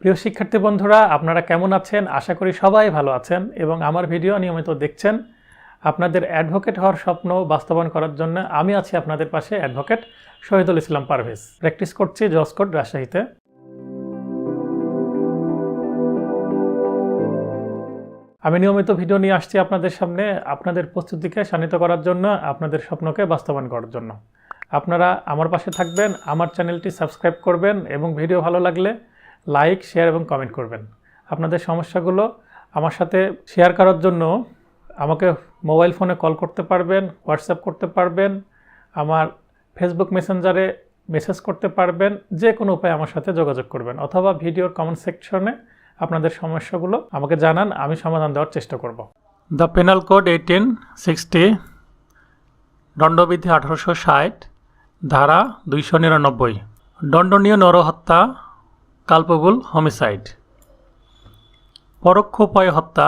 প্রিয় শিক্ষার্থী বন্ধুরা, আপনারা কেমন আছেন? আশা করি সবাই ভালো আছেন এবং আমার ভিডিও নিয়মিত দেখছেন। আপনাদের অ্যাডভোকেট হওয়ার স্বপ্ন বাস্তবায়ন করার জন্য আমি আছি আপনাদের পাশে অ্যাডভোকেট শহীদুল ইসলাম পারভেজ। প্র্যাকটিস করছি জসকোট রাজশাহীতে। আমি নিয়মিত ভিডিও নিয়ে আসছি আপনাদের সামনে, আপনাদের প্রস্তুতিকে শানিত করার জন্য, আপনাদের স্বপ্নকে বাস্তবায়ন করার জন্য। আপনারা আমার পাশে থাকবেন, আমার চ্যানেলটি সাবস্ক্রাইব করবেন এবং ভিডিও ভালো লাগলে লাইক শেয়ার এবং কমেন্ট করবেন। আপনাদের সমস্যাগুলো আমার সাথে শেয়ার করার জন্য আমাকে মোবাইল ফোনে কল করতে পারবেন হোয়াটসঅ্যাপ করতে পারবেন, আমার ফেসবুক মেসেঞ্জারে মেসেজ করতে পারবেন, যে কোনো উপায়ে আমার সাথে যোগাযোগ করবেন অথবা ভিডিওর কমেন্ট সেকশনে আপনাদের সমস্যাগুলো আমাকে জানান, আমি সমাধান দেওয়ার চেষ্টা করব। The penal code eighteen sixty দণ্ডবিধি আঠারোশো ষাট, ধারা দুইশো নিরানব্বই। দণ্ডনীয় নরহত্যা কালপেবল হোমিসাইড পরোক্ষ উপায়ে হত্যা,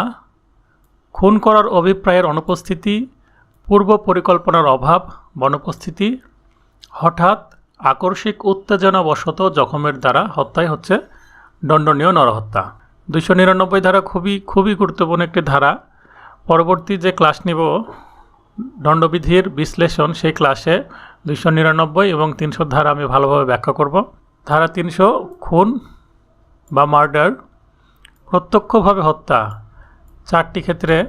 খুন করার অভিপ্রায়ের অনুপস্থিতি, পূর্ব পরিকল্পনার অভাব, বনুপস্থিতি, হঠাৎ আকস্মিক উত্তেজনাবশত জখমের দ্বারা হত্যাই হচ্ছে দণ্ডনীয় নরহত্যা। দুইশো নিরানব্বই ধারা খুবই খুবই গুরুত্বপূর্ণ একটি ধারা। পরবর্তী যে ক্লাস নিব, দণ্ডবিধির বিশ্লেষণ সেই ক্লাসে দুইশো নিরানব্বই এবং তিনশো ধারা আমি ভালোভাবে ব্যাখ্যা করব। ধারা তিনশো খুন বা মার্ডার, প্রত্যক্ষভাবে হত্যা। চারটি ক্ষেত্রে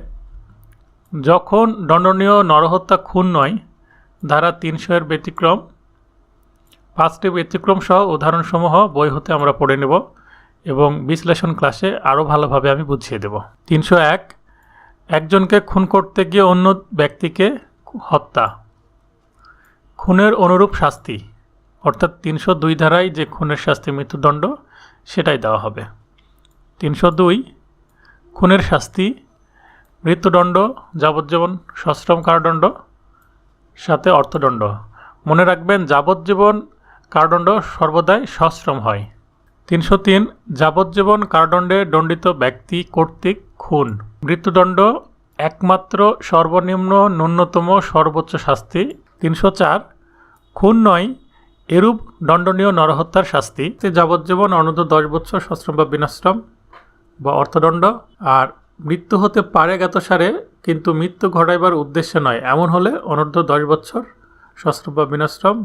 যখন দণ্ডনীয় নরহত্যা খুন নয়, ধারা তিনশো এর ব্যতিক্রম। পাঁচটি ব্যতিক্রম সহ উদাহরণসমূহ বই হতে আমরা পড়ে নেব এবং বিশ্লেষণ ক্লাসে আরও ভালোভাবে আমি বুঝিয়ে দেব। তিনশো এক, একজনকে খুন করতে গিয়ে অন্য ব্যক্তিকে হত্যা। খুনের অনুরূপ শাস্তি। অর্থাৎ তিনশো দুই ধারায় যে খুনের শাস্তি মৃত্যুদণ্ড, সেটাই দেওয়া হবে। তিনশো দুই, খুনের শাস্তি, মৃত্যুদণ্ড, যাবজ্জীবন সশ্রম কারাদণ্ড, সাথে অর্থদণ্ড। মনে রাখবেন, যাবজ্জীবন কারাদণ্ড সর্বদাই সশ্রম হয়। তিনশো তিন, যাবজ্জীবন কারাদণ্ডে দণ্ডিত ব্যক্তি কর্তৃক খুন। মৃত্যুদণ্ড একমাত্র সর্বনিম্ন ন্যূনতম সর্বোচ্চ শাস্তি। তিনশো চার, খুন নয় এরূপ দণ্ডনীয় নরহত্যার শাস্তি। যাবজ্জীবন অনূর্ধ্ব দশ বছর সশ্রম বা বিনাশ্রম বা অর্থদণ্ড। আর মৃত্যু হতে পারে জ্ঞাতসারে, কিন্তু মৃত্যু ঘটাইবার উদ্দেশ্যে নয়। এমন হলে অনূর্ধ্ব দশ বছর সশ্রম বা বিনাশ্রম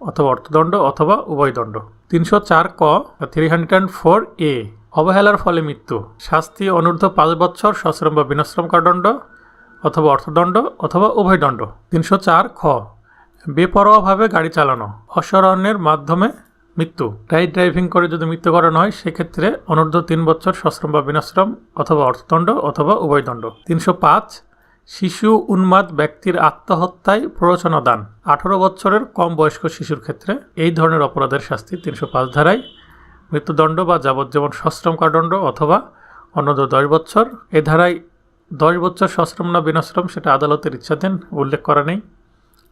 অথবা অর্থদণ্ড অথবা উভয় দণ্ড। তিনশো চার ক থ্রি হান্ড্রেড ফোর এ, অবহেলার ফলে মৃত্যু। শাস্তি অনূর্ধ্ব পাঁচ বছর সশ্রম বা বিনাশ্রম কারাদণ্ড অথবা অর্থদণ্ড অথবা উভয় দণ্ড। তিনশো চার খ বেপরোয়াভাবে গাড়ি চালানো অসরণ্যের মাধ্যমে মৃত্যু। রাইড ড্রাইভিং করে যদি মৃত্যুকরণ হয়, সেক্ষেত্রে অনূর্ধ্ব তিন বছর সশ্রম বা বিনাশ্রম অথবা অর্থদণ্ড অথবা উভয় দণ্ড। তিনশো পাঁচ, শিশু উন্মাদ ব্যক্তির আত্মহত্যায় প্ররোচনা দান। আঠারো বছরের কম বয়স্ক শিশুর ক্ষেত্রে এই ধরনের অপরাধের শাস্তি তিনশো পাঁচ ধারায়। মৃত্যুদণ্ড বা যাবজ্জীবন সশ্রম কারাদণ্ড অথবা অনূর্ধ্ব দশ বছর। এ ধারায় দশ বছর সশ্রম না বিনাশ্রম, সেটা আদালতের ইচ্ছাধীন, উল্লেখ করা নেই।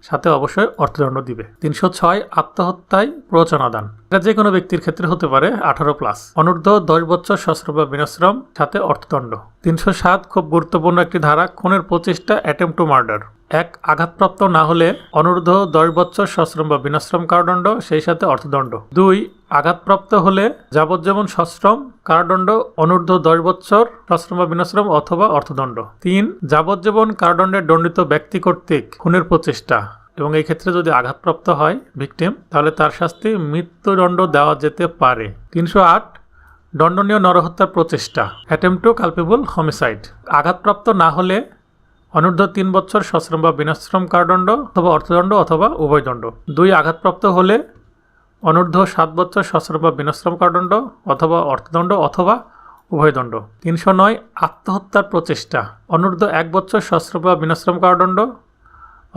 সাথে অবশ্যই অর্থদণ্ড দিবে। তিনশো ছয় আত্মহত্যায় প্ররোচনা দান এটা যে কোনো ব্যক্তির ক্ষেত্রে হতে পারে, আঠারো প্লাস। অনূর্ধ্ব দশ বছর সশ্রম বা বিনাশ্রম, সাথে অর্থদণ্ড। তিনশো সাত খুব গুরুত্বপূর্ণ একটি ধারা, খুনের প্রচেষ্টা, অ্যাটেম্প টু মার্ডার। এক আঘাতপ্রাপ্ত না হলে অনূর্ধ্ব দশ বছর সশ্রম বা বিনাশ্রম কারাদণ্ড, সেই সাথে অর্থদণ্ড। দুই, আঘাতপ্রাপ্ত হলে যাবজ্জীবন সশ্রম, কারাদণ্ড, অনূর্ধ্ব দশ বছর সশ্রম বা বিনাশ্রম অথবা অর্থদণ্ড। তিন, যাবজ্জীবন কারাদণ্ডে দণ্ডিত ব্যক্তি কর্তৃক খুনের প্রচেষ্টা। এবং এই ক্ষেত্রে যদি আঘাতপ্রাপ্ত হয় ভিকটিম তাহলে তার শাস্তি মৃত্যুদণ্ড দেওয়া যেতে পারে। তিনশো আট, দণ্ডনীয় নরহত্যার প্রচেষ্টা। Attempt to culpable homicide. আঘাতপ্রাপ্ত না হলে অনূর্ধ্ব তিন বছর সশ্রম বা বিনাশ্রম কারাদণ্ড অথবা অর্থদণ্ড অথবা উভয় দণ্ড। দুই আঘাতপ্রাপ্ত হলে অনূর্ধ্ব সাত বছর সশ্রম বা বিনাশ্রম কারাদণ্ড অথবা অর্থদণ্ড অথবা উভয় দণ্ড। তিনশো নয় আত্মহত্যার প্রচেষ্টা। অনূর্ধ্ব এক বছর সশ্রম বা বিনাশ্রম কারাদণ্ড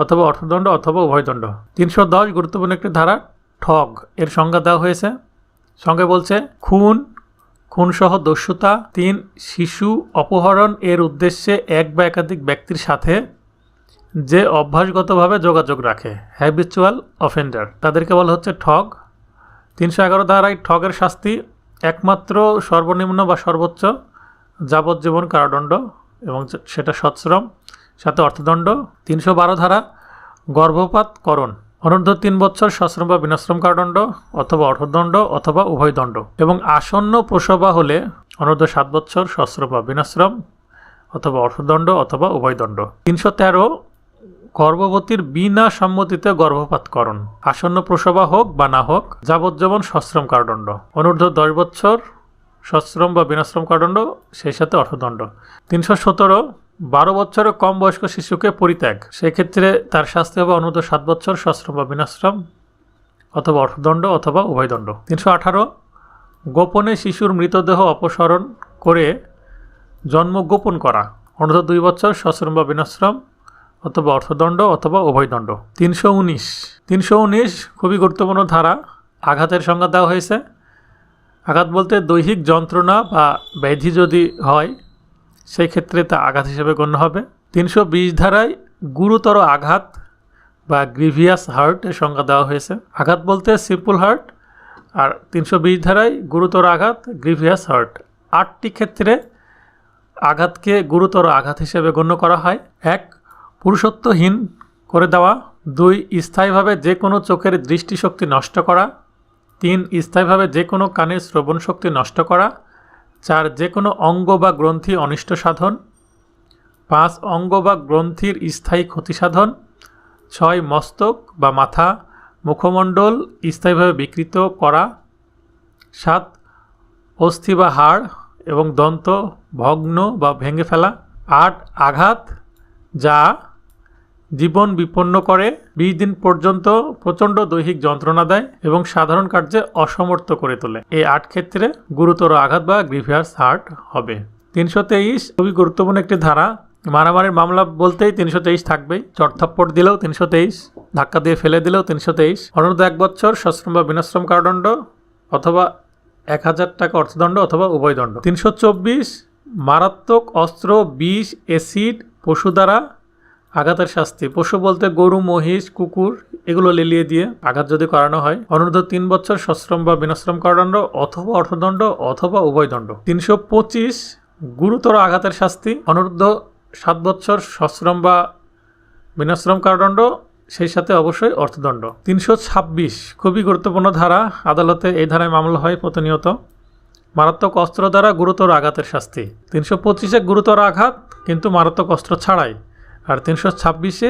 অথবা অর্থদণ্ড অথবা উভয় দণ্ড। তিনশো দশ গুরুত্বপূর্ণ একটি ধারা, ঠগ। এর সংজ্ঞা দেওয়া হয়েছে। সঙ্গে বলছে, খুন খুনসহ দস্যুতা, তিন, শিশু অপহরণ এর উদ্দেশ্যে এক বা একাধিক ব্যক্তির সাথে যে অভ্যাসগতভাবে যোগাযোগ রাখে। হ্যাবিচুয়াল অফেন্ডার তাদেরকে বলা হচ্ছে ঠগ। তিনশো এগারো ধারায় ঠগের শাস্তি একমাত্র সর্বনিম্ন বা সর্বোচ্চ যাবজ্জীবন কারাদণ্ড এবং সেটা সশ্রম সাথে অর্থদণ্ড। তিনশো বারো ধারা গর্ভপাতকরণ। অনূর্ধ্ব তিন বছর সশ্রম বা বিনাশ্রম কারাদণ্ড অথবা অর্থদণ্ড অথবা উভয় দণ্ড। এবং আসন্ন প্রসবা হলে অনূর্ধ্ব সাত বছর সশ্রম বা বিনাশ্রম অথবা অর্থদণ্ড অথবা উভয় দণ্ড। তিনশো তেরো গর্ভবতীর বিনা সম্মতিতে গর্ভপাতকরণ। আসন্ন প্রসবা হোক বা না হোক, যাবজ্জীবন সশ্রম কারাদণ্ড। অনূর্ধ্ব দশ বছর সশ্রম বা বিনাশ্রম কারাদণ্ড, সেই সাথে অর্থদণ্ড। তিনশো সতেরো বারো বছরের কম বয়স্ক শিশুকে পরিত্যাগ। সেক্ষেত্রে তার শাস্তি হবে অনূর্ধ্ব সাত বছর, সশ্রম বা বিনাশ্রম অথবা অর্থদণ্ড অথবা উভয়দণ্ড। তিনশো আঠারো, গোপনে শিশুর মৃতদেহ অপসারণ করে জন্ম গোপন করা। অনূর্ধ্ব দুই বছর, সশ্রম বা বিনাশ্রম অথবা অর্থদণ্ড অথবা উভয়দণ্ড। তিনশো উনিশ তিনশো উনিশ খুবই গুরুত্বপূর্ণ ধারা। আঘাতের সংজ্ঞা দেওয়া হয়েছে। আঘাত বলতে দৈহিক যন্ত্রণা বা ব্যাধি যদি হয় সেই ক্ষেত্রে তা আঘাত হিসেবে গণ্য হবে। তিনশো বিশ ধারায় গুরুতর আঘাত বা গ্রিভিয়াস হার্ট এর সংজ্ঞা দেওয়া হয়েছে। আঘাত বলতে সিম্পল হার্ট, আর তিনশো বিশ ধারায় গুরুতর আঘাত, গ্রিভিয়াস হার্ট। আটটি ক্ষেত্রে আঘাতকে গুরুতর আঘাত হিসেবে গণ্য করা হয়। এক, পুরুষত্বহীন করে দেওয়া। দুই, স্থায়ীভাবে যে কোনো চোখের দৃষ্টিশক্তি নষ্ট করা। তিন, স্থায়ীভাবে যে কোনো কানের শ্রবণ শক্তি নষ্ট করা। চার যে কোনো অঙ্গ বা গ্রন্থি অনিষ্ট সাধন। পাঁচ, অঙ্গ বা গ্রন্থির স্থায়ী ক্ষতি সাধন। ছয়, মস্তক বা মাথা, মুখমণ্ডল স্থায়ীভাবে বিকৃত করা। সাত, অস্থি বা হাড় এবং দন্ত ভগ্ন বা ভেঙে ফেলা। আট, আঘাত, যা জীবন বিপন্ন করে, বিশ দিন পর্যন্ত প্রচণ্ড দৈহিক যন্ত্রণা দেয় এবং সাধারণ কার্যে অসমর্থ করে তোলে। এই আট ক্ষেত্রে গুরুতর আঘাত বা গ্রিভিয়ার্স হার্ট হবে। তিনশো তেইশ খুবই গুরুত্বপূর্ণ একটি ধারা। মারামারির মামলা বলতেই তিনশো তেইশ থাকবেই। চটথাপ্পড় দিলেও তিনশো তেইশ, ধাক্কা দিয়ে ফেলে দিলেও তিনশো তেইশ। অনূর্ধ্ব এক বছর, সশ্রম বা বিনাশ্রম কারাদণ্ড অথবা এক হাজার টাকা অর্থদণ্ড অথবা উভয় দণ্ড। তিনশো চব্বিশ, মারাত্মক অস্ত্র, বিষ, অ্যাসিড, পশু দ্বারা আঘাতের শাস্তি। পশু বলতে গরু, মহিষ, কুকুর, এগুলো লেলিয়ে দিয়ে আঘাত যদি করানো হয়, অনূর্ধ্ব তিন বছর সশ্রম বা বিনাশ্রম কারাদণ্ড অথবা অর্থদণ্ড অথবা উভয় দণ্ড। তিনশো পঁচিশ গুরুতর আঘাতের শাস্তি, অনূর্ধ্ব সাত বছর সশ্রম বা বিনাশ্রম কারাদণ্ড, সেই সাথে অবশ্যই অর্থদণ্ড। তিনশো ছাব্বিশ খুবই গুরুত্বপূর্ণ ধারা, আদালতে এই ধারায় মামলা হয় প্রতিনিয়ত। মারাত্মক অস্ত্র দ্বারা গুরুতর আঘাতের শাস্তি। তিনশো পঁচিশে গুরুতর আঘাত, কিন্তু মারাত্মক অস্ত্র ছাড়াই। আর তিনশো ছাব্বিশে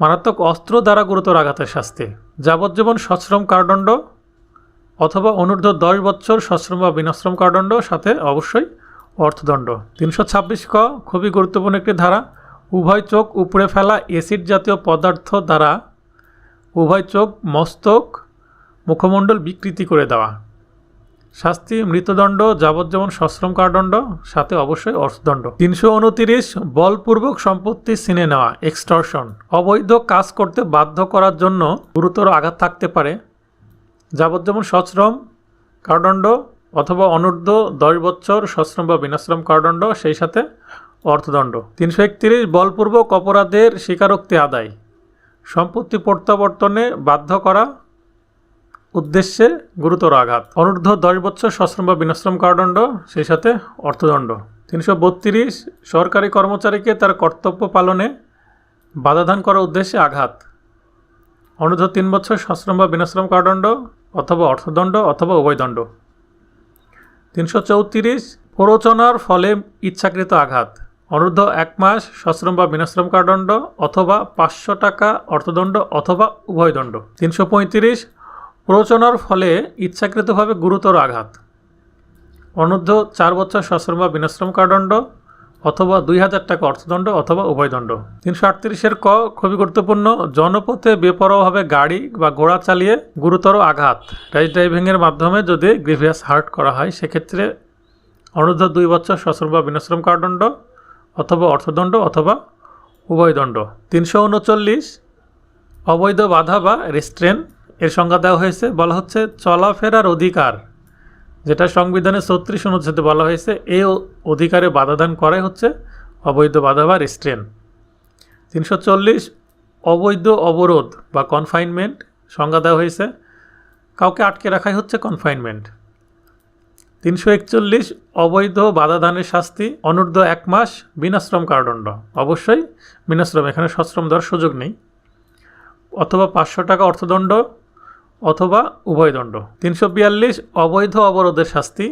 মারাত্মক অস্ত্র দ্বারা গুরুতর আঘাতের শাস্তি। যাবজ্জীবন সশ্রম কারাদণ্ড অথবা অনূর্ধ্ব দশ বছর সশ্রম বা বিনাশ্রম কারাদণ্ড, সাথে অবশ্যই অর্থদণ্ড। তিনশো ছাব্বিশ ক খুবই গুরুত্বপূর্ণ একটি ধারা। উভয় চোখ উপড়ে ফেলা এসিড জাতীয় পদার্থ দ্বারা উভয় চোখ মস্তক মুখমণ্ডল বিকৃতি করে দেওয়া। শাস্তি, মৃত্যুদণ্ড, যাবজ্জীবন সশ্রম কারাদণ্ড, সাথে অবশ্যই অর্থদণ্ড। তিনশো উনতিরিশ বলপূর্বক সম্পত্তি ছিনে নেওয়া এক্সটর্শন অবৈধ কাজ করতে বাধ্য করার জন্য গুরুতর আঘাত থাকতে পারে। যাবজ্জীবন সশ্রম কারাদণ্ড অথবা অনূর্ধ্ব দশ বছর সশ্রম বা বিনাশ্রম কারাদণ্ড, সেই সাথে অর্থদণ্ড। তিনশো একত্রিশ, বলপূর্বক অপরাধের স্বীকারোক্তি আদায়। সম্পত্তি প্রত্যাবর্তনে বাধ্য করা উদ্দেশ্যে গুরুতর আঘাত। অনূর্ধ্ব দশ বছর সশ্রম বা বিনাশ্রম কারাদণ্ড, সেই সাথে অর্থদণ্ড। তিনশো বত্রিশ, সরকারি কর্মচারীকে তার কর্তব্য পালনে বাধাদান করার উদ্দেশ্যে আঘাত। অনূর্ধ্ব তিন বছর সশ্রম বা বিনাশ্রম কারাদণ্ড, অথবা অর্থদণ্ড, অথবা উভয়দণ্ড তিনশো চৌত্রিশ, প্ররোচনার ফলে ইচ্ছাকৃত আঘাত। অনূর্ধ্ব এক মাস সশ্রম বা বিনাশ্রম কারাদণ্ড, অথবা পাঁচশো টাকা অর্থদণ্ড, অথবা উভয়দণ্ড তিনশো পঁয়ত্রিশ প্ররোচনার ফলে ইচ্ছাকৃতভাবে গুরুতর আঘাত। অনূর্ধ্ব চার বছর সশ্রম বা বিনাশ্রম কারাদণ্ড অথবা দুই হাজার টাকা অর্থদণ্ড অথবা উভয়দণ্ড তিনশো আটত্রিশের ক খুবই গুরুত্বপূর্ণ, জনপথে বেপরোয়াভাবে গাড়ি বা ঘোড়া চালিয়ে গুরুতর আঘাত। র্যাশ ড্রাইভিংয়ের মাধ্যমে যদি গ্রিভিয়াস হার্ট করা হয়, সেক্ষেত্রে অনূর্ধ্ব দুই বছর সশ্রম বা বিনাশ্রম কারাদণ্ড অথবা অর্থদণ্ড অথবা উভয়দণ্ড তিনশো উনচল্লিশ, অবৈধ বাধা বা রেস্ট্রেন এর সংজ্ঞা দেওয়া হয়েছে, বলা হচ্ছে চলাফেরার অধিকার, যেটা সংবিধানের ছত্রিশ অনুচ্ছেদে বলা হয়েছে এই অধিকারে বাধাদান করাই হচ্ছে অবৈধ বাধা বা রেস্ট্রেন তিনশো চল্লিশ, অবৈধ অবরোধ বা কনফাইনমেন্ট সংজ্ঞা দেওয়া হয়েছে, কাউকে আটকে রাখাই হচ্ছে কনফাইনমেন্ট তিনশো একচল্লিশ, অবৈধ বাধাদানের শাস্তি, অনূর্ধ্ব এক মাস, বিনাশ্রম কারাদণ্ড। অবশ্যই বিনাশ্রম, এখানে সশ্রম দেওয়ার সুযোগ নেই। অথবা পাঁচশো টাকা অর্থদণ্ড অথবা উভয়দণ্ড তিনশো বিয়াল্লিশ অবৈধ অবরোধের শাস্তি,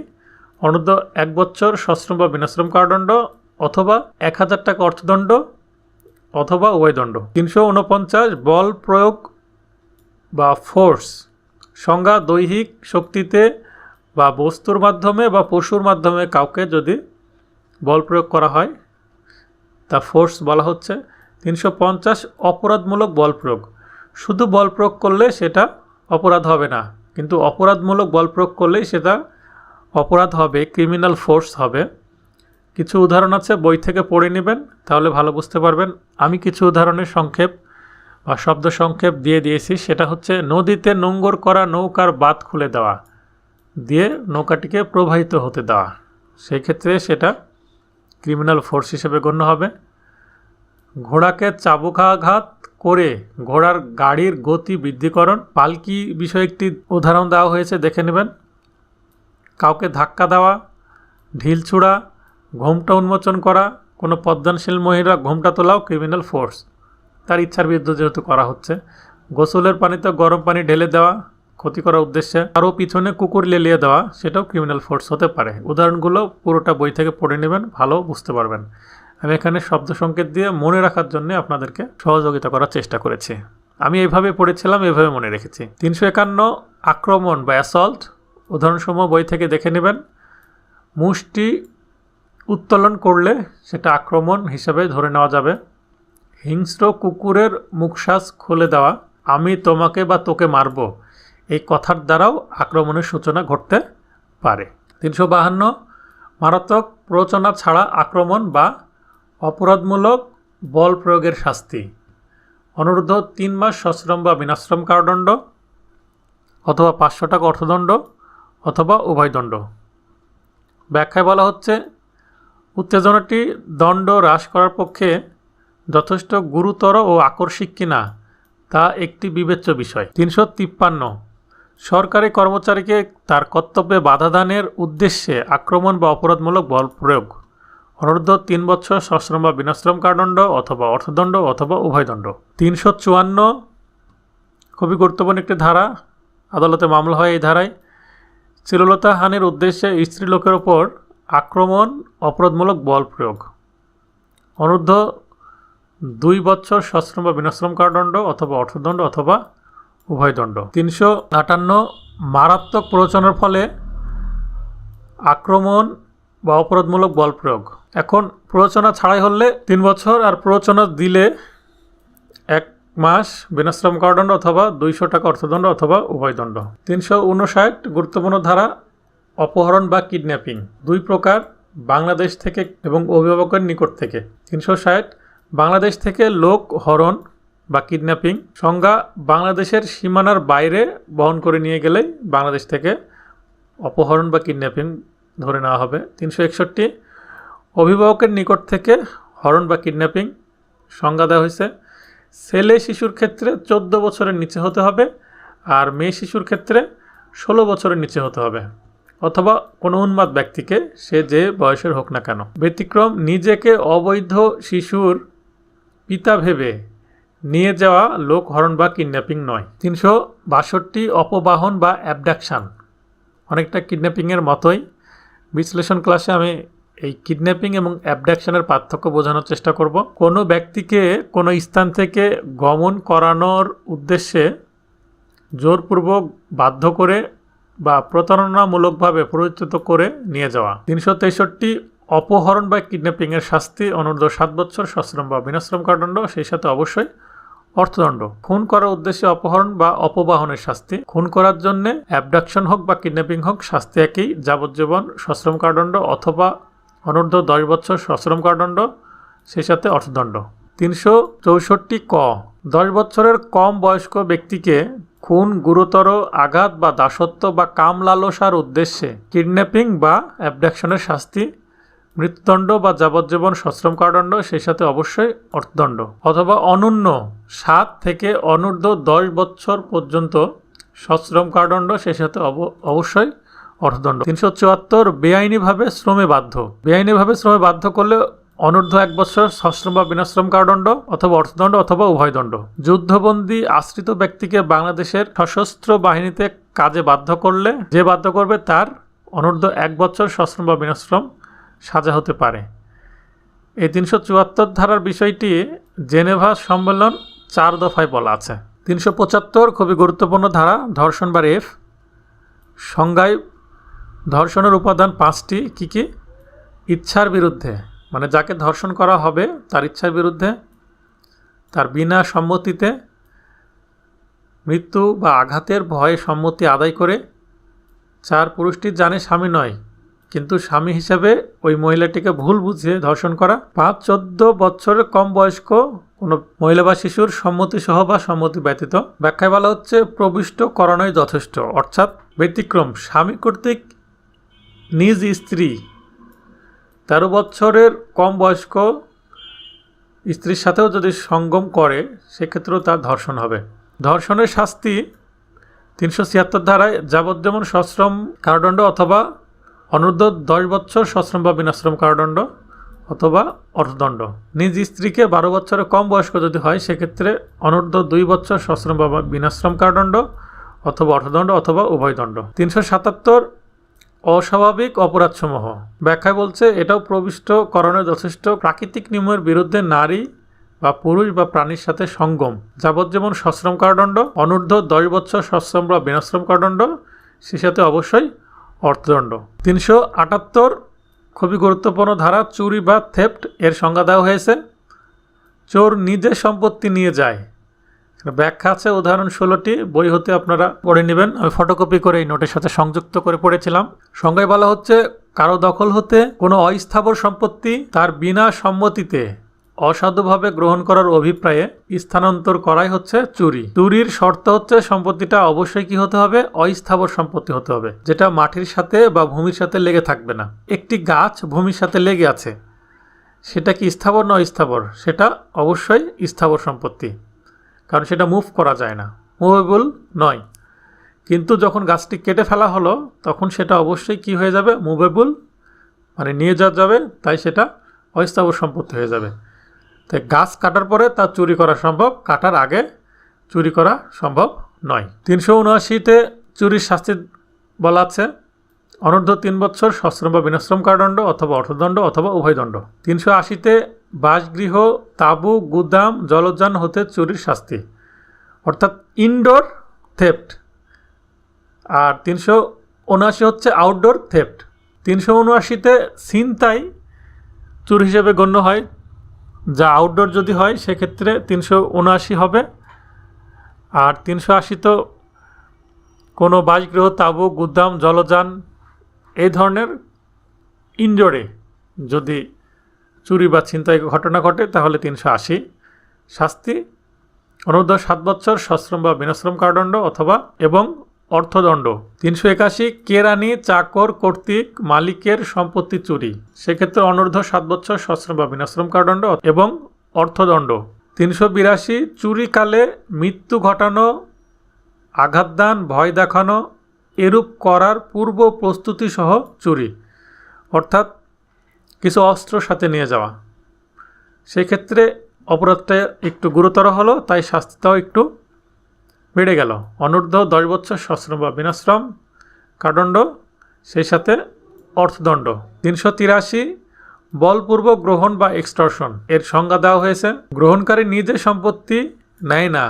অনূর্ধ্ব এক বছর সশ্রম বা বিনাশ্রম কারাদণ্ড অথবা এক হাজার টাকা অর্থদণ্ড অথবা উভয়দণ্ড তিনশো উনপঞ্চাশ বল প্রয়োগ বা ফোর্স, সংজ্ঞা দৈহিক শক্তিতে বা বস্তুর মাধ্যমে বা পশুর মাধ্যমে কাউকে যদি বল প্রয়োগ করা হয়, তা ফোর্স বলা হচ্ছে। তিনশো পঞ্চাশ অপরাধমূলক বল প্রয়োগ, শুধু বল প্রয়োগ করলে সেটা অপরাধ হবে না। কিন্তু অপরাধমূলক বল প্রয়োগ করলেই সেটা অপরাধ হবে ক্রিমিনাল ফোর্স হবে। কিছু উদাহরণ আছে, বই থেকে পড়ে নেবেন, তাহলে ভালো বুঝতে পারবেন। আমি কিছু উদাহরণের সংক্ষেপ বা শব্দ সংক্ষেপ দিয়ে দিয়েছি। সেটা হচ্ছে, নদীতে নোঙ্গর করা নৌকার বাঁধ খুলে দেওয়া দিয়ে নৌকাটিকে প্রবাহিত হতে দেওয়া। সেই ক্ষেত্রে সেটা ক্রিমিনাল ফোর্স হিসেবে গণ্য হবে। ঘোড়াকে চাবুকাঘাত করে ঘোড়ার গাড়ির গতি বৃদ্ধিকরণ। পালকি বিষয়ে একটি উদাহরণ দেওয়া হয়েছে, দেখে নেবেন। কাউকে ধাক্কা দেওয়া, ঢিল ছুড়া, ঘোমটা উন্মোচন করা, কোনো পদ্মানশীল মহিলা ঘোমটা তোলাও ক্রিমিনাল ফোর্স তার ইচ্ছার বিরুদ্ধে যেহেতু করা হচ্ছে। গোসলের পানিতে গরম পানি ঢেলে দেওয়া, ক্ষতি করার উদ্দেশ্যে আরও পিছনে কুকুর লেলিয়ে দেওয়া, সেটাও ক্রিমিনাল ফোর্স হতে পারে। উদাহরণগুলো পুরোটা বই থেকে পড়ে নেবেন, ভালো বুঝতে পারবেন। আমি এখানে শব্দ সংকেত দিয়ে মনে রাখার জন্য আপনাদেরকে সহযোগিতা করার চেষ্টা করেছি। আমি এইভাবে পড়েছিলাম এভাবে মনে রেখেছি। তিনশো একান্ন, আক্রমণ বা অ্যাসল্ট উদাহরণসমূহ বই থেকে দেখে নেবেন। মুষ্টি উত্তোলন করলে সেটা আক্রমণ হিসেবে ধরে নেওয়া যাবে। হিংস্র কুকুরের মুখশ্বাস খুলে দেওয়া, আমি তোমাকে বা তোকে মারব, এই কথার দ্বারাও আক্রমণের সূচনা ঘটতে পারে। তিনশো বাহান্ন, মারাত্মক প্ররোচনা ছাড়া আক্রমণ বা অপরাধমূলক বল প্রয়োগের শাস্তি। অনুরোধ, তিন মাস সশ্রম বা বিনাশ্রম কারাদণ্ড অথবা পাঁচশো টাকা অর্থদণ্ড অথবা উভয়দণ্ড ব্যাখ্যায় বলা হচ্ছে, উত্তেজনাটি দণ্ড হ্রাস করার পক্ষে যথেষ্ট গুরুতর ও আকর্ষিক কিনা তা একটি বিবেচ্য বিষয়। তিনশো তিপ্পান্ন। সরকারি কর্মচারীকে তার কর্তব্যে বাধাদানের উদ্দেশ্যে আক্রমণ বা অপরাধমূলক বল প্রয়োগ। অনূর্ধ্ব তিন বছর সশ্রম বা বিনাশ্রম কারাদণ্ড অথবা অর্থদণ্ড অথবা উভয়দণ্ড তিনশো চুয়ান্ন খুবই গুরুত্বপূর্ণ একটি ধারা। আদালতে মামলা হয় এই ধারায়। চিরলতা হানির উদ্দেশ্যে স্ত্রী লোকের ওপর আক্রমণ, অপরাধমূলক বল প্রয়োগ। অনূর্ধ্ব দুই বছর সশ্রম বা বিনাশ্রম কারাদণ্ড অথবা অর্থদণ্ড অথবা উভয়দণ্ড তিনশো আটান্ন মারাত্মক প্ররোচনার ফলে আক্রমণ বা অপরাধমূলক বল প্রয়োগ। এখন প্ররোচনা ছাড়াই হলে তিন বছর আর প্ররোচনা দিলে এক মাস বিনাশ্রম কারাদণ্ড অথবা দুইশো টাকা অর্থদণ্ড অথবা উভয়দণ্ড তিনশো উনষাট গুরুত্বপূর্ণ ধারা, অপহরণ বা কিডন্যাপিং, দুই প্রকার, বাংলাদেশ থেকে এবং অভিভাবকের নিকট থেকে। তিনশো ষাট, বাংলাদেশ থেকে লোক হরণ বা কিডন্যাপিং, সংজ্ঞা বাংলাদেশের সীমানার বাইরে বহন করে নিয়ে গেলেই বাংলাদেশ থেকে অপহরণ বা কিডন্যাপিং ধরে নেওয়া হবে। তিনশো একষট্টি অভিভাবকের নিকট থেকে হরণ বা কিডন্যাপিং সংজ্ঞা দেওয়া হয়েছে। ছেলে শিশুর ক্ষেত্রে চোদ্দ বছরের নিচে হতে হবে আর মেয়ে শিশুর ক্ষেত্রে ষোলো বছরের নিচে হতে হবে অথবা কোনো উন্মাদ ব্যক্তিকে সে যে বয়সের হোক না কেন। ব্যতিক্রম, নিজেকে অবৈধ শিশুর পিতা ভেবে নিয়ে যাওয়া লোক হরণ বা কিডন্যাপিং নয়। তিনশো বাষট্টি অপবাহন বা অ্যাবডাকশান। অনেকটা কিডন্যাপিংয়ের মতোই। বিশ্লেষণ ক্লাসে আমি এই কিডন্যাপিং এবং অ্যাবডাকশনের পার্থক্য বোঝানোর চেষ্টা করব। কোনো ব্যক্তিকে কোনো স্থান থেকে গমন করানোর উদ্দেশ্যে জোরপূর্বক বাধ্য করে বা প্রতারণামূলকভাবে পরিচিত করে নিয়ে যাওয়া। তিনশো তেষট্টি অপহরণ বা কিডন্যাপিংয়ের শাস্তি অনূর্ধ্ব সাত বছর সশ্রম বা বিনাশ্রম কারাদণ্ড, সেই সাথে অবশ্যই অর্থদণ্ড। খুন করার উদ্দেশ্যে অপহরণ বা অপবাহনের শাস্তি। খুন করার জন্য অ্যাবডাকশন হোক বা কিডন্যাপিং হোক, শাস্তি একই। যাবজ্জীবন, সশ্রম কারাদণ্ড অথবা অনূর্ধ্ব দশ বছর সশ্রম কারাদণ্ড, সেই সাথে অর্থদণ্ড। তিনশো চৌষট্টি ক। দশ বছরের কম বয়স্ক ব্যক্তিকে খুন, গুরুতর আঘাত বা দাসত্ব বা কাম লালসার উদ্দেশ্যে কিডন্যাপিং বা অ্যাবডাকশনের শাস্তি, মৃত্যুদণ্ড বা যাবজ্জীবন সশ্রম কারাদণ্ড, সেই সাথে অবশ্যই অর্থদণ্ড। অথবা অনন্য সাত থেকে অনূর্ধ্ব দশ বছর পর্যন্ত সশ্রম কারাদণ্ড, সেই সাথে অব- অবশ্যই অর্থদণ্ড। তিনশো চুয়াত্তর, বেআইনিভাবে শ্রমে বাধ্য। বেআইনিভাবে শ্রমে বাধ্য করলে অনূর্ধ্ব এক বছর সশ্রম বা বিনাশ্রম কারাদণ্ড অথবা অর্থদণ্ড অথবা উভয়দণ্ড। যুদ্ধবন্দী আশ্রিত ব্যক্তিকে বাংলাদেশের সশস্ত্র বাহিনীতে কাজে বাধ্য করলে যে বাধ্য করবে তার অনূর্ধ্ব এক বছর সশ্রম বা বিনাশ্রম সাজা হতে পারে। এই তিনশো চুয়াত্তর ধারার বিষয়টি জেনেভা সম্মেলন চার দফায় বলা আছে। তিনশো পঁচাত্তর, খুবই গুরুত্বপূর্ণ ধারা, ধর্ষণ বা রেফ সংজ্ঞায় ধর্ষণের উপাদান পাঁচটি, কি কি? ইচ্ছার বিরুদ্ধে মানে যাকে ধর্ষণ করা হবে তার ইচ্ছার বিরুদ্ধে, তার বিনা সম্মতিতে মৃত্যু বা আঘাতের ভয়ে সম্মতি আদায় করে। চার, পুরুষটি জানে স্বামী নয়, কিন্তু স্বামী হিসেবে ওই মহিলাটিকে ভুল বুঝিয়ে ধর্ষণ করা। পাঁচ, চোদ্দ বছরের কম বয়স্ক কোনো মহিলা বা শিশুর সম্মতি সহ বা সম্মতি ব্যতীত। ব্যাখ্যায় বলা হচ্ছে প্রবিষ্ট করানোই যথেষ্ট, অর্থাৎ ব্যতিক্রম। স্বামী কর্তৃক নিজ স্ত্রী, তেরো বছরের কম বয়স্ক স্ত্রীর সাথেও যদি সঙ্গম করে, সেক্ষেত্রেও তার ধর্ষণ হবে। ধর্ষণের শাস্তি তিনশো ছিয়াত্তর ধারায় যাবজ্জীবন সশ্রম কারাদণ্ড অথবা অনূর্ধ্ব দশ বছর সশ্রম বা বিনাশ্রম কারাদণ্ড অথবা অর্থদণ্ড। নিজ স্ত্রীকে বারো বছরের কম বয়স্ক যদি হয়, সেক্ষেত্রে অনূর্ধ্ব দুই বছর সশ্রম বা বিনাশ্রম কারাদণ্ড অথবা অর্থদণ্ড অথবা উভয়দণ্ড তিনশো সাতাত্তর অস্বাভাবিক অপরাধসমূহ। ব্যাখ্যায় বলছে, এটাও প্রবিষ্ট করণের যথেষ্ট। প্রাকৃতিক নিয়মের বিরুদ্ধে নারী বা পুরুষ বা প্রাণীর সাথে সঙ্গম। যাবজ্জীবন সশ্রম কারাদণ্ড, অনূর্ধ্ব দশ বছর সশ্রম বা বিনাশ্রম কারাদণ্ড, সে সাথে অবশ্যই অর্থদণ্ড। তিনশো আটাত্তর খুবই গুরুত্বপূর্ণ ধারা, চুরি বা থেপ্ট এর সংজ্ঞা দেওয়া হয়েছে। চোর নিজের সম্পত্তি নিয়ে যায়। ব্যাখ্যা আছে। উদাহরণ ষোলোটি। বই হতে আপনারা পড়ে নেবেন। আমি ফটোকপি করে এই নোটের সাথে সংযুক্ত করে পড়েছিলাম। সংজ্ঞায় বলা হচ্ছে, কারও দখল হতে কোনো অস্থাবর সম্পত্তি তার বিনা সম্মতিতে অসাধুভাবে গ্রহণ করার অভিপ্রায়ে স্থানান্তর করাই হচ্ছে চুরি। চুরির শর্ত হচ্ছে সম্পত্তিটা অবশ্যই কি হতে হবে? অস্থাবর সম্পত্তি হতে হবে। যেটা মাটির সাথে বা ভূমির সাথে লেগে থাকবে না। একটি গাছ ভূমির সাথে লেগে আছে। সেটা কি স্থাবর না অস্থাবর? সেটা অবশ্যই স্থাবর সম্পত্তি। কারণ সেটা মুভ করা যায় না। মুভেবল নয়। কিন্তু যখন গাছটি কেটে ফেলা হলো, তখন সেটা অবশ্যই কি হয়ে যাবে? মুভেবল মানে নিয়ে যাওয়া যাবে, তাই সেটা অস্থাবর সম্পত্তি হয়ে যাবে। তাই গাছ কাটার পরে তা চুরি করা সম্ভব, কাটার আগে চুরি করা সম্ভব নয়। তিনশো উনআশিতে চুরির শাস্তি বলা আছে। অনূর্ধ্ব তিন বছর সশ্রম বা বিনাশ্রম কারাদণ্ড অথবা অর্থদণ্ড অথবা উভয়দণ্ড। তিনশো আশিতে বাসগৃহ, তাঁবু, গুদাম, জলযান হতে চুরির শাস্তি। অর্থাৎ ইনডোর থেপ্ট আর তিনশো উনআশি হচ্ছে আউটডোর থেপ্ট তিনশো উনআশিতে ছিনতাই চুর হিসেবে গণ্য হয়। যা আউটডোর যদি হয়, সেক্ষেত্রে তিনশো উনআশি হবে। আর তিনশো আশি তো কোনো বাসগৃহ, তাঁবু, গুদাম, জলযান এই ধরনের ইনডোরে যদি চুরি বা ছিনতাই ঘটনা ঘটে, তাহলে তিনশো আশি। শাস্তি অনুর্ধ সাত বছর সশ্রম বা বিনশ্রম কারাদণ্ড অথবা এবং অর্থদণ্ড। তিনশো একাশি, কেরানি, চাকর কর্তৃক মালিকের সম্পত্তি চুরি। সেক্ষেত্রে অনূর্ধ্ব সাত বছর সশ্রম বা বিনাশ্রম কারাদণ্ড এবং অর্থদণ্ড। তিনশো বিরাশি, চুরিকালে মৃত্যু ঘটানো, আঘাতদান, ভয় দেখানো, এরূপ করার পূর্ব প্রস্তুতি সহ চুরি। অর্থাৎ কিছু অস্ত্র সাথে নিয়ে যাওয়া। সেক্ষেত্রে অপরাধটা একটু গুরুতর হলো, তাই শাস্তিটাও একটু বেড়ে গেল। অনূর্ধ্ব দশ বছর সশ্রম বা বিনাশ্রম কাদণ্ড সেই সাথে অর্থদণ্ড। তিনশো তিরাশি বলপূর্বক গ্রহণ বা এক্সটর্শন, এর সংজ্ঞা দেওয়া হয়েছে। গ্রহণকারী নিজে সম্পত্তি নেয় না,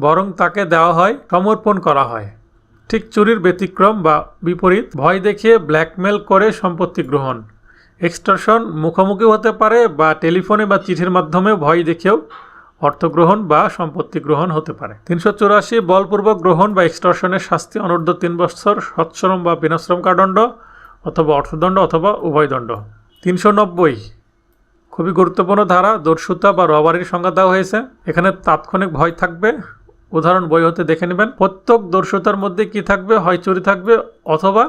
বরং তাকে দেওয়া হয়, সমর্পণ করা হয়। ঠিক চুরির ব্যতিক্রম বা বিপরীত, ভয় দেখিয়ে ব্ল্যাকমেল করে সম্পত্তি গ্রহণ। এক্সটর্শন মুখোমুখি হতে পারে বা টেলিফোনে বা চিঠির মাধ্যমে ভয় দেখেও অর্থগ্রহণ বা সম্পত্তি গ্রহণ হতে পারে। তিনশো চুরাশি বলপূর্বক গ্রহণ বা এক্সটর্শনের শাস্তি অনূর্ধ্ব তিন বছর সৎশ্রম বা বিনাশ্রম কাদণ্ড অথবা অর্থদণ্ড অথবা উভয়দণ্ড তিনশো নব্বই খুবই গুরুত্বপূর্ণ ধারা, দর্শুতা বা রবারির সংজ্ঞা দেওয়া হয়েছে। এখানে তাৎক্ষণিক ভয় থাকবে। উদাহরণ বই হতে দেখে নেবেন। প্রত্যেক দর্শতার মধ্যে কি থাকবে, হয় চুরি থাকবে অথবা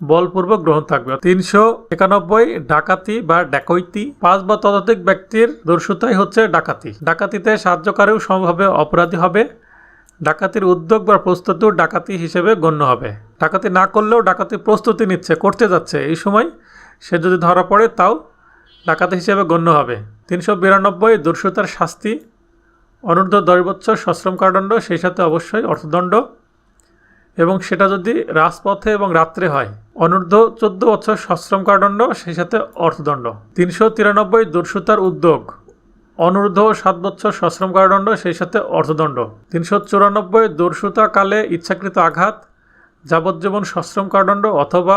বলপূর্বক গ্রহণ থাকবে। তিনশো একানব্বই ডাকাতি বা ডাকৈতি পাঁচ বা ততোধিক ব্যক্তির দর্শুতাই হচ্ছে ডাকাতি। ডাকাতিতে সাহায্যকারীও সমভাবে অপরাধী হবে। ডাকাতির উদ্যোগ বা প্রস্তুতিও ডাকাতি হিসেবে গণ্য হবে। ডাকাতি না করলেও ডাকাতি প্রস্তুতি নিচ্ছে, করতে যাচ্ছে। এই সময় সে যদি ধরা পড়ে, তাও ডাকাতি হিসেবে গণ্য হবে। তিনশো বিরানব্বই দর্শতার শাস্তি, অনূর্ধ্ব দশ বছর সশ্রম কারাদণ্ড, সেই সাথে অবশ্যই অর্থদণ্ড। এবং সেটা যদি রাজপথে এবং রাত্রে হয় অনূর্ধ্ব চোদ্দ বছর সশ্রম কারাদণ্ড, সেই সাথে অর্থদণ্ড। তিনশো তিরানব্বই দর্শতার উদ্যোগ, অনূর্ধ্ব সাত বছর সশ্রম কারাদণ্ড, সেই সাথে অর্থদণ্ড। তিনশো চুরানব্বই দর্শতা কালে ইচ্ছাকৃত আঘাত, যাবজ্জীবন সশ্রম কারাদণ্ড অথবা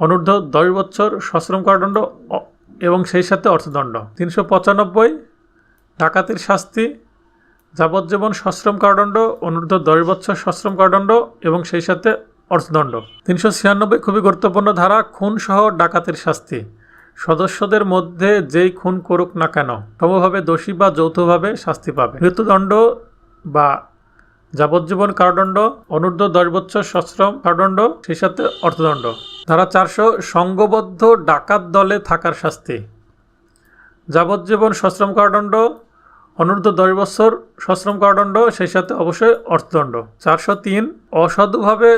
অনূর্ধ্ব দশ বছর সশ্রম কারাদণ্ড এবং সেই সাথে অর্থদণ্ড। তিনশো পঁচানব্বই ডাকাতির শাস্তি, যাবজ্জীবন সশ্রম কারাদণ্ড, অনূর্ধ্ব দশ বছর সশ্রম কারাদণ্ড, এবং সেই সাথে অর্থদণ্ড। তিনশো ছিয়ানব্বই খুবই গুরুত্বপূর্ণ ধারা, খুন সহ ডাকাতির শাস্তি। সদস্যদের মধ্যে যেই খুন করুক না কেন, সমভাবে দোষী বা যৌথভাবে শাস্তি পাবে। মৃত্যুদণ্ড বা যাবজ্জীবন কারাদণ্ড, অনূর্ধ্ব দশ বছর সশ্রম কারাদণ্ড, সেই সাথে অর্থদণ্ড। ধারা চারশো সংঘবদ্ধ ডাকাত দলে থাকার শাস্তি। যাবজ্জীবন সশ্রম কারাদণ্ড, অনূর্ধ্ব দশ বছর সশ্রম কারাদণ্ড, সেই সাথে অবশ্যই অর্থদণ্ড। চারশো তিন, অসাধুভাবে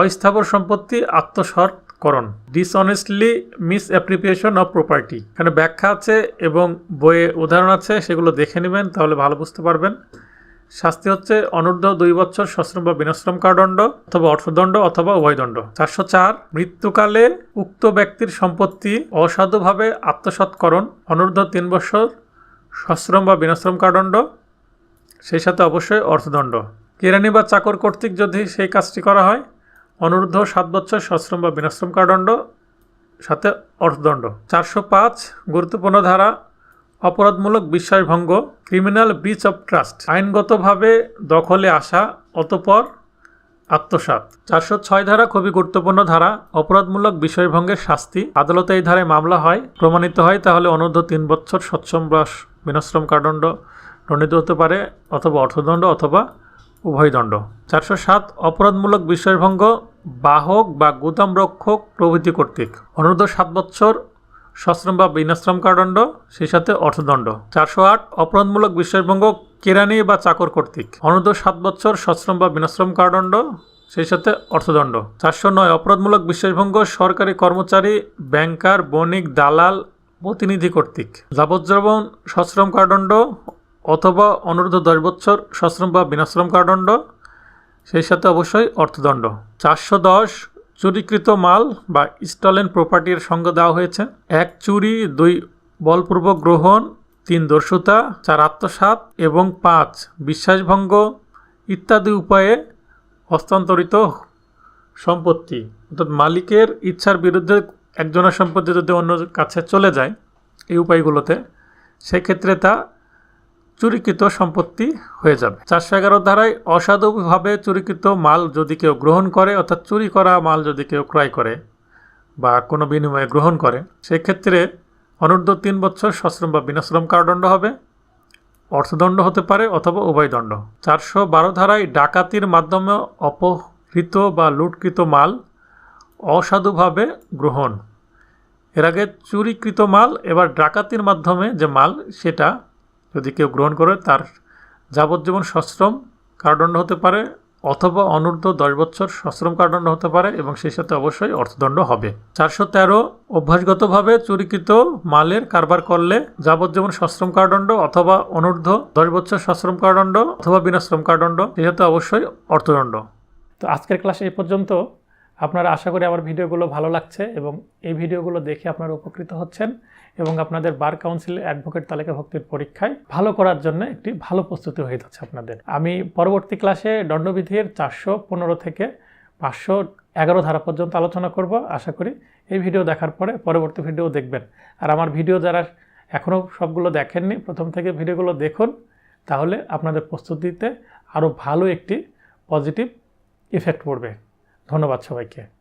অস্থাবর সম্পত্তি আত্মসাৎকরণ। Dishonestly misappropriation of property এখানে ব্যাখ্যা আছে এবং বইয়ে উদাহরণ আছে, সেগুলো দেখে নেবেন, তাহলে ভালো বুঝতে পারবেন। শাস্তি হচ্ছে অনূর্ধ্ব দুই বছর সশ্রম বা বিনাশ্রম কারাদণ্ড অথবা অর্থদণ্ড অথবা উভয়দণ্ড। চারশো চার, মৃত্যুকালে উক্ত ব্যক্তির সম্পত্তি অসাধুভাবে আত্মসৎকরণ, অনূর্ধ্ব তিন বছর সশ্রম বা বিনাশ্রম কারাদণ্ড, সেই সাথে অবশ্যই অর্থদণ্ড। কেরানি বা চাকর কর্তৃক যদি সেই কাজটি করা হয় অনূর্ধ্ব সাত বছর সশ্রম বা বিনাশ্রম কারাদণ্ড, সাথে অর্থদণ্ড। চারশো পাঁচ, গুরুত্বপূর্ণ ধারা, অপরাধমূলক বিশ্বাসভঙ্গ ক্রিমিনাল ব্রিচ অফ ট্রাস্ট আইনগতভাবে দখলে আসা, অতপর আত্মসাৎ। চারশো ছয় ধারা খুবই গুরুত্বপূর্ণ ধারা, অপরাধমূলক বিষয়ভঙ্গের শাস্তি। আদালতে এই ধারায় মামলা হয়, প্রমাণিত হয়, তাহলে অনূর্ধ্ব তিন বছর সচ্ছম বা বিনাশ্রম কারাদণ্ড, দণ্ডিত হতে পারে, অথবা অর্থদণ্ড অথবা উভয়দণ্ড। চারশো সাত অপরাধমূলক বিষয়ভঙ্গ, বাহক বা গুদাম রক্ষক প্রভৃতি কর্তৃক। অনূর্ধ্ব সাত বৎসর, সশ্রম বা বিনাশ্রম কারাদণ্ড, সেই সাথে অর্থদণ্ড। চারশো আট অপরাধমূলক বিষয়ভঙ্গ কেরানি বা চাকর কর্তৃক। অনুরোধ সাত বৎসর, সশ্রম বা বিনাশ্রম কারাদণ্ড, সেই সাথে অর্থদণ্ড। চারশো নয় অপরাধমূলক বিশ্বাসভঙ্গ সরকারি কর্মচারী, ব্যাংকার, বণিক, দালাল, প্রতিনিধি কর্তৃক। যাবজ্জীবন, সশ্রম কারাদণ্ড অথবা অনুরোধ দশ বছর সশ্রম বা বিনাশ্রম কারাদণ্ড, সেই সাথে অবশ্যই অর্থদণ্ড। চারশো দশ চুরিকৃত মাল বা স্টলেন প্রপার্টির সঙ্গে দেওয়া হয়েছে। এক চুরি, দুই বলপূর্বক গ্রহণ, তিন দর্শতা চার আত্মসাৎ এবং পাঁচ বিশ্বাসভঙ্গ ইত্যাদি উপায়ে হস্তান্তরিত সম্পত্তি। অর্থাৎ মালিকের ইচ্ছার বিরুদ্ধে একজনের সম্পত্তি যদি অন্য কাছে চলে যায় এই উপায়গুলোতে, সেক্ষেত্রে তা চুরিকৃত সম্পত্তি হয়ে যাবে। চারশো এগারো ধারায় অসাধুভাবে চুরিকৃত মাল যদি কেউ গ্রহণ করে, অর্থাৎ চুরি করা মাল যদি কেউ ক্রয় করে বা কোনো বিনিময়ে গ্রহণ করে, সেক্ষেত্রে অনূর্ধ্ব তিন বছর সশ্রম বা বিনাশ্রম কারাদণ্ড হবে, অর্থদণ্ড হতে পারে অথবা উভয়দণ্ড চারশো বারো ধারায় ডাকাতির মাধ্যমে অপহৃত বা লুটকৃত মাল অসাধুভাবে গ্রহণ। এর আগে চুরিকৃত মাল, এবার ডাকাতির মাধ্যমে যে মাল, সেটা যদি কেউ গ্রহণ করে, তার যাবজ্জীবন সশ্রম কারাদণ্ড হতে পারে অথবা অনূর্ধ্ব দশ বছর সশ্রম কারাদণ্ড হতে পারে এবং সেই সাথে অবশ্যই অর্থদণ্ড হবে। চারশো তেরো অভ্যাসগতভাবে চুরিকৃত মালের কারবার করলে যাবজ্জীবন সশ্রম কারাদণ্ড অথবা অনূর্ধ্ব দশ বছর সশ্রম কারাদণ্ড অথবা বিনাশ্রম কারাদণ্ড, সেই সাথে অবশ্যই অর্থদণ্ড। তো আজকের ক্লাসে এই পর্যন্ত। আপনারা আশা করি আমার ভিডিওগুলো ভালো লাগছে এবং এই ভিডিওগুলো দেখে আপনারা উপকৃত হচ্ছেন। এবং আপনাদের বার কাউন্সিল অ্যাডভোকেট তালিকা ভক্তির পরীক্ষায় ভালো করার জন্য একটি ভালো প্রস্তুতি হয়ে যাচ্ছে আপনাদের। আমি পরবর্তী ক্লাসে দণ্ডবিধির চারশো পনেরো থেকে পাঁচশো এগারো ধারা পর্যন্ত আলোচনা করব। আশা করি এই ভিডিও দেখার পরে পরবর্তী ভিডিও দেখবেন। আর আমার ভিডিও যারা এখনও সবগুলো দেখেননি, প্রথম থেকে ভিডিওগুলো দেখুন, তাহলে আপনাদের প্রস্তুতিতে আরও ভালো একটি পজিটিভ ইফেক্ট পড়বে। ধন্যবাদ সবাইকে।